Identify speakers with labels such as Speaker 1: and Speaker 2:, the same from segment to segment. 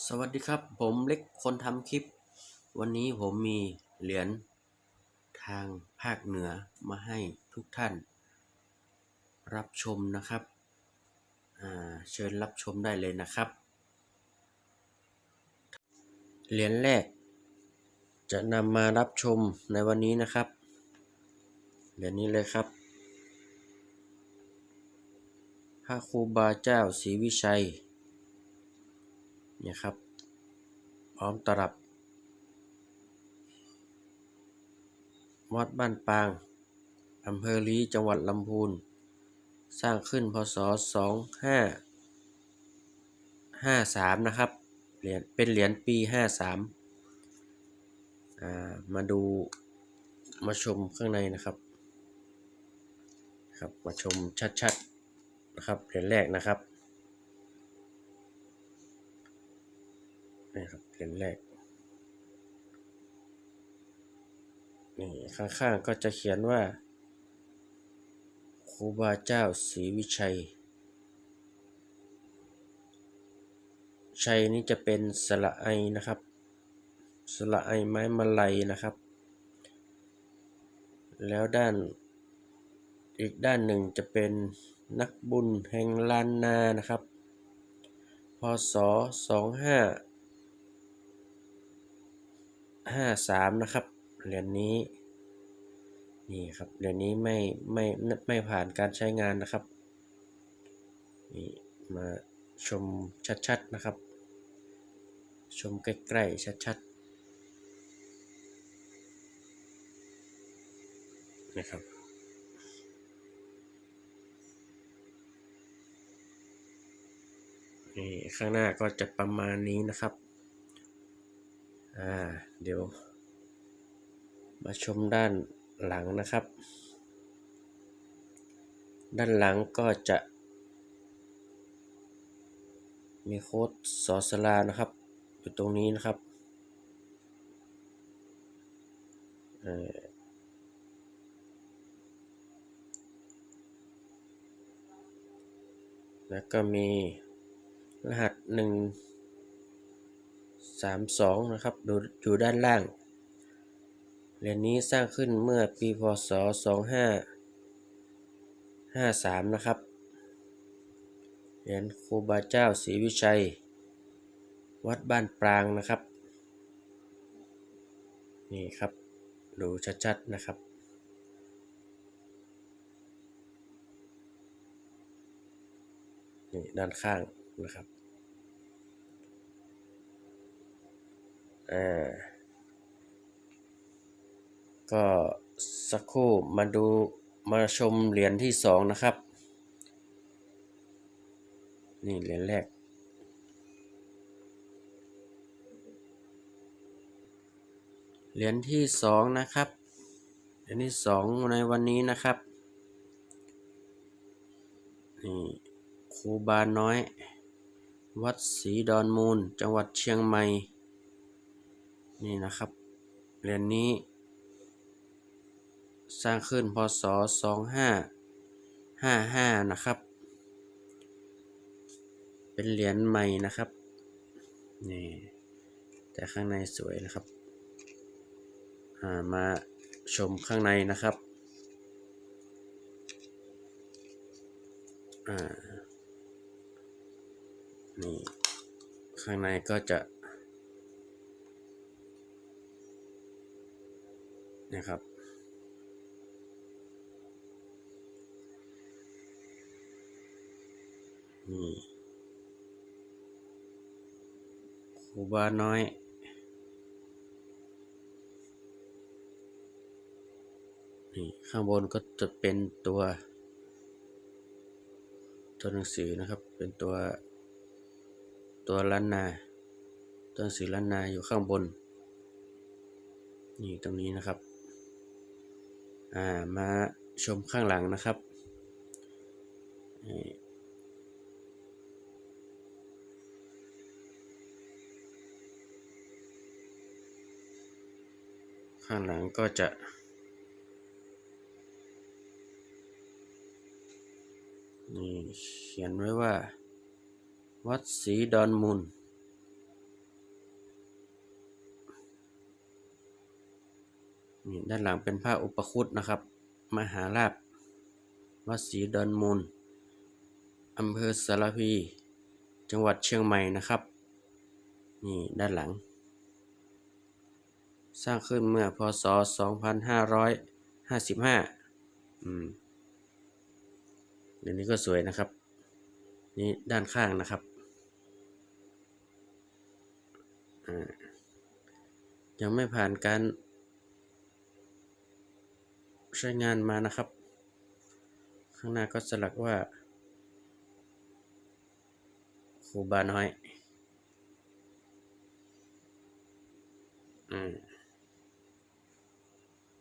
Speaker 1: สวัสดีครับ ผมเล็กคนทำคลิป วันนี้ผมมีเหรียญทางภาคเหนือมาให้ทุกท่าน รับชมนะครับเชิญรับชมได้เลยนะครับ เหรียญแรก จะนำมารับชมในวันนี้นะครับ เหรียญนี้เลยครับ พระครูบาเจ้าศรีวิชัย นี่ครับ พร้อมตรับ วัดบ้านปางอำเภอลีจังหวัดลำพูน สร้างขึ้นพศ 2553 นะครับ เหรียญเป็นเหรียญปี 53ามาดูมาชมข้างในนะครับ ครับ มาชมชัดๆ นะครับ เหรียญแรกนะครับ นแรก นี่ข้างๆก็จะเขียนว่าครูบาเจ้าศรีวิชัย ชัยนี้จะเป็นสระไอนะครับ สระไอไม้มะลัยนะครับ แล้วด้านอีกด้านหนึ่งจะเป็นนักบุญแห่งลานนานะครับ พศ 25 ห้าสามนะครับเหรียญนนี้นี่ครับเหรียญนนี้ไม่ไม่ไม่ผ่านการใช้งานนะครับนี่มาชมชัดๆนะครับ ชมใกล้ๆชัดๆนะครับนี่ข้างหน้าก็จะประมาณนี้นะครับ อ่าเดี๋ยว มาชมด้านหลังนะครับ ด้านหลังก็จะ มีโค้ดสอสลานะครับ อยู่ตรงนี้นะครับแล้วก็มีรหัสหนึ่ง สามสองนะครับดูอยู่ด้านล่างเหรียญนี้สร้างขึ้นเมื่อปีพศสองห้าห้าสามนะครับเหรียญครูบาเจ้าศรีวิชัย วัดบ้านปรางนะครับ นี่ครับ ดูชัดๆนะครับนี่ด้านข้างนะครับ อ่าก็สักครู่มาดูมาชมเหรียญที่สองนะครับ นี่เหรียญแรก เหรียญที่สองนะครับ เหรียญที่สองในวันนี้นะครับ นี่ครูบาน้อย วัดศรีดอนมูล จังหวัดเชียงใหม่ นี่นะครับ เหรียญนนี้ สร้างขึ้นพศ 2555 นะครับ เป็นเหรียญใหม่นะครับ นี่ แต่ข้างในสวยนะครับามาชมข้างในนะครับอ่านี่ ข้างในก็จะ นะครับ นี่ครูบาน้อย นี่ข้างบนก็จะเป็นตัว ตัวหนังสือนะครับ เป็นตัวตัวล้านนาตัวหนังสือล้านนาอยู่ข้างบนนี่ตรงนี้นะครับ อ่ามาชมข้างหลังนะครับ ข้างหลังก็จะนี่เขียนไว้ว่า วัดศรีดอนมูล นี่ด้านหลังเป็นผ้าอุปคุตนะครับ มหาราชวัดศรีดอนมูลอำเภอสารพี จังหวัดเชียงใหม่นะครับ นี่ด้านหลัง สร้างขึ้นเมื่อพศ 2555 อืมเดี๋ยวนี้ก็สวยนะครับ นี่ด้านข้างนะครับยังไม่ผ่านการ ใช้งานมานะครับ ข้างหน้าก็สลักว่าครูบาน้อย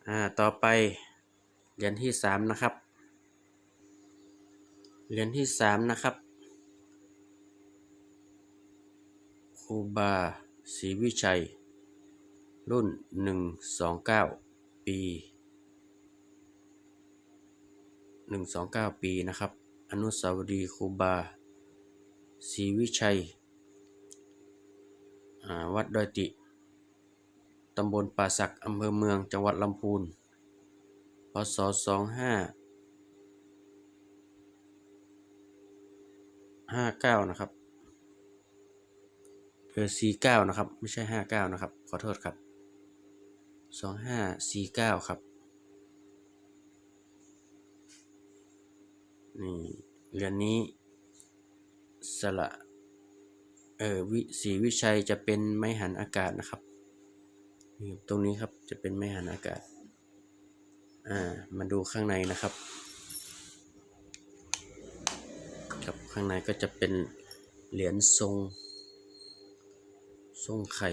Speaker 1: อ่า ต่อไปเหรียญที่สามนะครับ เหรียญที่สามนะครับครูบาศรีวิชัย รุ่นหนึ่งสองเก้าปี หนึ่งสองเก้าปีนะครับ อนุสาวรีย์ครูบาศรีวิชัย วัดดอยติ ตำบลป่าสักอำเภอเมือง จังหวัดลำพูน พศสองห้าห้าเก้านะครับเออสี่เก้านะครับ ไม่ใช่ห้าเก้านะครับ ขอโทษครับสองห้าสี่เก้าครับ นี่เรือนนี้สละเออวิสีวิชัยจะเป็นไม้หันอากาศนะครับนี่ตรงนี้ครับจะเป็นไม้หันอากาศอ่ามาดูข้างในนะครับครับข้างในก็จะเป็นเหรียญทรง ทรงไข่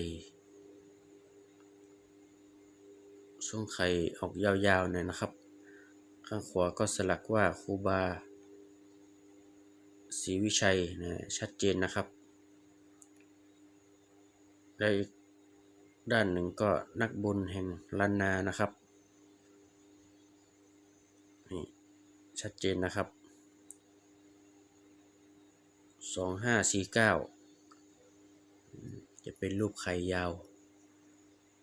Speaker 1: ทรงไข่ออกยาวๆหน่อยนะครับ ข้างขวาก็สลักว่าครูบา รีวิชัยนะชัดเจนนะครับ และอีกด้านหนึ่งก็นักบุญแห่งลานนานะครับนี่ชัดเจนนะครับสองห้าสี่เก้าจะเป็นรูปไข่ยาว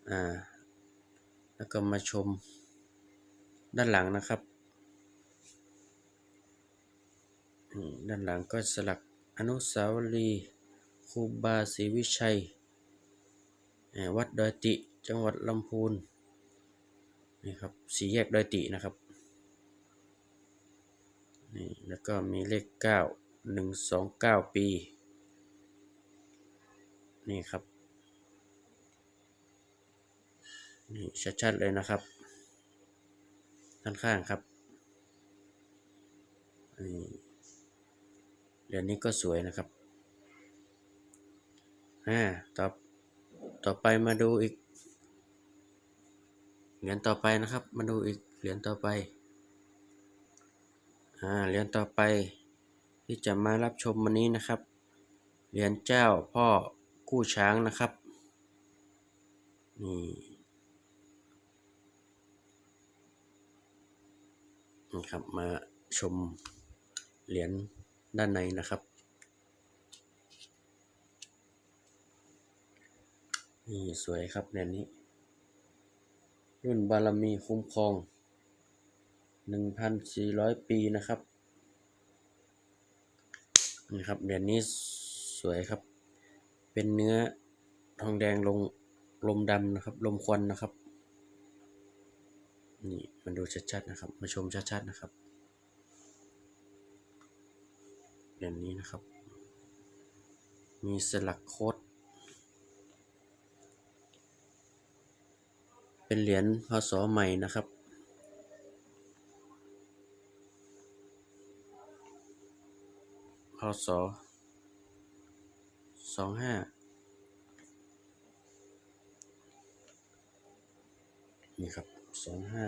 Speaker 1: อ่าแล้วก็มาชมด้านหลังนะครับนี่ ด้านหลังก็สลักอนุสาวรีย์ครูบาศรีวิชัย วัดดอยติจังหวัดลำพูนนี่ครับสีแยกดอยตินะครับนี่แล้วก็มีเลขเก้าหนึ่งสองเก้าปี นี่ครับนี่ชัดๆเลยนะครับด้านข้างครับนี่ เหรียญนี้ก็สวยนะครับอ่าต่อต่อไปมาดูอีก เหรียญต่อไปนะครับ มาดูอีกเหรียญต่อไปอ่าเหรียญต่อไปที่จะมารับชมวันนี้นะครับ เหรียญเจ้าพ่อกู้ช้างนะครับนี่นะครับมาชมเหรียญ ด้านในนะครับนี่สวยครับเหรียญนี้ รุ่นบารมีคุ้มครอง 1,400 ปีนะครับนี่ครับเหรียญนี้สวยครับ เป็นเนื้อทองแดงลงลมดำนะครับ ลมควันนะครับ นี่มาดูชัดๆนะครับ มาชมชัดๆนะครับเหรียญ นี้นะครับ มีสลักโคดเป็นเหรียญพศใหม่นะครับ พศสองห้านี่ครับสองห้า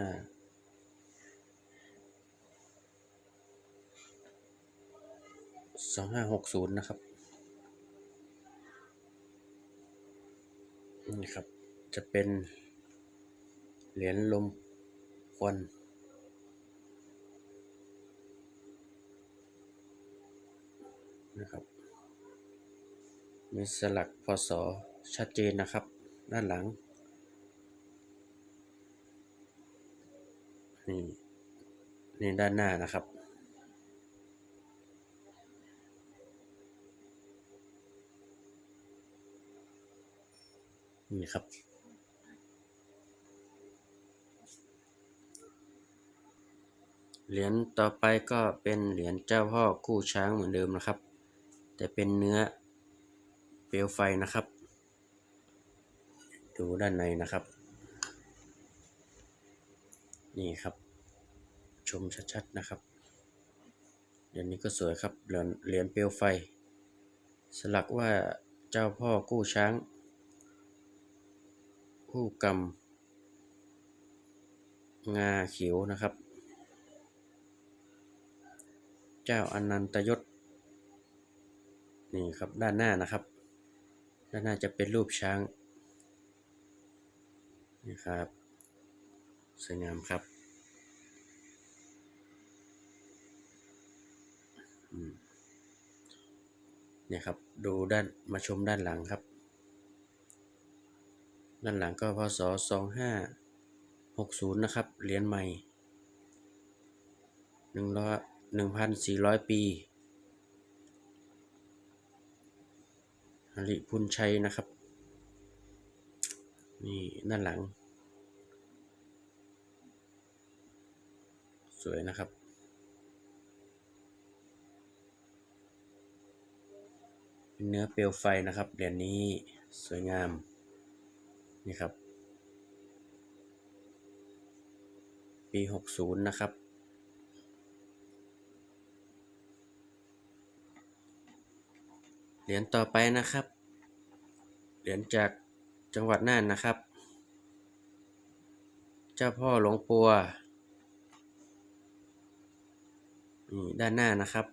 Speaker 1: สองห้าหกศูนย์นะครับนี่ครับ จะเป็นเหรียญลมควันนะครับ มีสลักพศชัดเจนนะครับ ด้านหลัง นี่ นี่ด้านหน้านะครับ นี่ครับ เหรียญต่อไปก็เป็นเหรียญเจ้าพ่อคู่ช้างเหมือนเดิมนะครับ แต่เป็นเนื้อเปลวไฟนะครับ ดูด้านในนะครับ นี่ครับ ชมชัดๆนะครับ เหรียญนี้ก็สวยครับ เหรียญเหรียญเปลวไฟ สลักว่าเจ้าพ่อกู้ช้าง คู่กรรมงาเขียวนะครับ เจ้าอนันตยศ นี่ครับด้านหน้านะครับ ด้านหน้าจะเป็นรูปช้างนี่ครับสวยงามครับเนี่ยครับ ดูด้านมาชมด้านหลังครับ ด้านหลังก็พศสองห้าหกศูนย์นะครับ เหรียญใหม่หนึ่งร้อยหนึ่งพันสี่ร้อยปีหริพุนชัยนะครับ นี่ด้านหลัง สวยนะครับเป็นเนื้อเปลวไฟนะครับเหรียญนี้สวยงาม นี่ครับ ปี 60 นะครับ เหรียญต่อไปนะครับ เหรียญจากจังหวัดน่านนะครับ เจ้าพ่อหลวงปัวนี่ด้านหน้านะครับ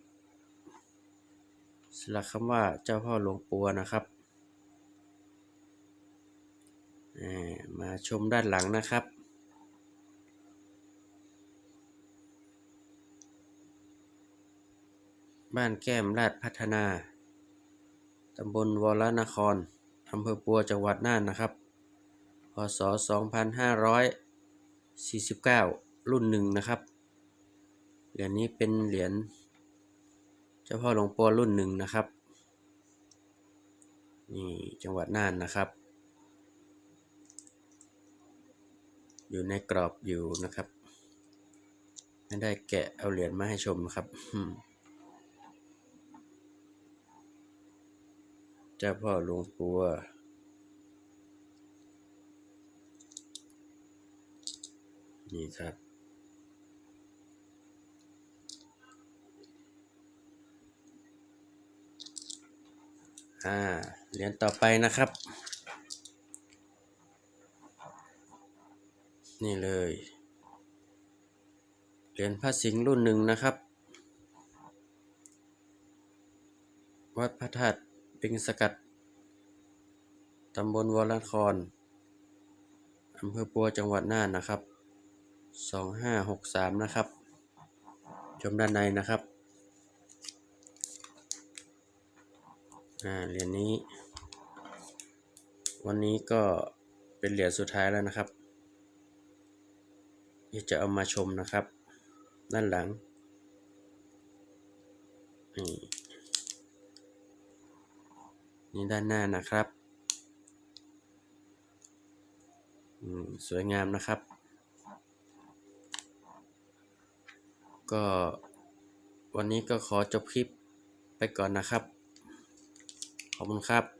Speaker 1: สลักคำว่าเจ้าพ่อหลวงปัวนะครับอ่า มาชมด้านหลังนะครับ บ้านแก้มราชพัฒนา ตำบลวรนครอำเภอปัวจังหวัดน่านนะครับ พศ 2549 รุ่นหนึ่งนะครับ เหรียญนี้เป็นเหรียญเจ้าพ่อหลวงปัวรุ่นหนึ่งนะครับ นี่จังหวัดน่านนะครับ อยู่ในกรอบอยู่นะครับ ไม่ได้แกะเอาเหรียญมาให้ชมนะครับเจ้าพ่อหลวงปัวนี่ครับอ่าเหรียญต่อไปนะครับ นี่เลย เหรียญพระสิงห์รุ่นหนึ่งนะครับ วัดพระธาตุปิงสกัด ตำบลวรนครอำเภอปัวจังหวัดน่านนะครับสองห้าหกสามนะครับ ชมด้านในนะครับ อ่า เหรียญนี้ วันนี้ก็เป็นเหรียญสุดท้ายแล้วนะครับ ที่จะเอามาชมนะครับ ด้านหลังนี่นี่ด้านหน้านะครับอืมสวยงามนะครับ ก็วันนี้ก็ขอจบคลิปไปก่อนนะครับ ขอบคุณครับ